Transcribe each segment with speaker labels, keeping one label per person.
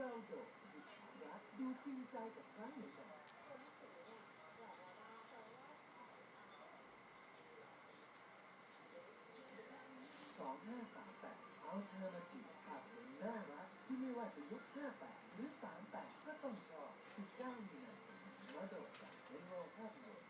Speaker 1: ดูจริงใจกับฉันเหนกันสองห้าสามแปดเอาเธอมาจีบภาพมันน่ารักที่ไม่ว่าจะยกห้าแปดหรือสามแปดก็ต้องชอบสิบเก้ามีนาคมแล้วโดดจากในโรงภาพยนตร์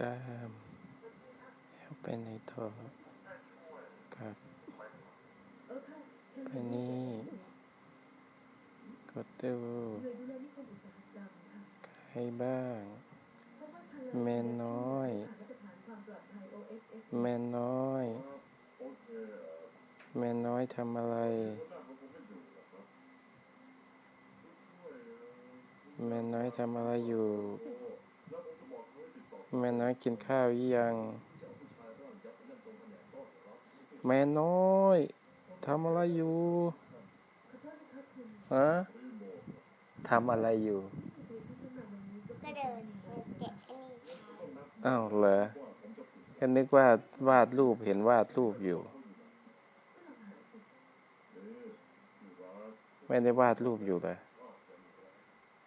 Speaker 2: นไงบ้าง
Speaker 3: ท่านเจ็ดร้อยองศาทำอะไรดีนะ
Speaker 2: พร้อมไหม
Speaker 3: ครับ
Speaker 2: ภาพและเอมแล้วซ่อนกล้องไว้ไหนตอนที่เธอเข้าใจว่าเขาต้องมองมา
Speaker 3: ดูไป
Speaker 4: ในโทรกับไปนี่กดดู
Speaker 3: หน่วยดูแลนิคมอุตสาหกรรมค่ะ
Speaker 4: ใครบ้าง แม่น้อย
Speaker 3: ผ่านมน
Speaker 4: น้อย แม่น้อยทำอะไร แม่น้อยทำอะไรอยู่
Speaker 2: แม่
Speaker 4: น้อยกินข้าวหรือยัง
Speaker 2: เจ้าผู้ชายร่างยักษ์นั่นตรงแผนกต้อนรับ
Speaker 4: แม่น้อยทำอะไรอยู่
Speaker 3: ขอโทษนะคะคุณ
Speaker 4: ฮะ
Speaker 2: รีโมท
Speaker 4: ทำอะไรอยู่
Speaker 3: ที่ดูที่ท่านมาวันนี้ก็
Speaker 5: ก็เดินไปแกะอันนี้
Speaker 4: อ้าวเหรอ
Speaker 2: ว่าผมจะฝึก
Speaker 4: ก็นึกว่าวาดรูปเห็นวาดรูปอยู่
Speaker 2: เอ๊ะที่ร้าน
Speaker 4: ไม่ได้วาดรูปอยู่เลย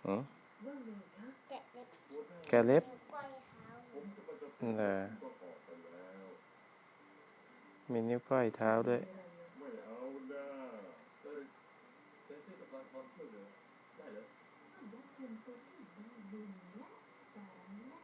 Speaker 4: หืม
Speaker 3: ว่าไงคะ
Speaker 5: แกะเล็บ
Speaker 4: เหรอ
Speaker 2: ก็ออกไปแล้ว
Speaker 4: มีนิ้วก้อยเท้าด้วย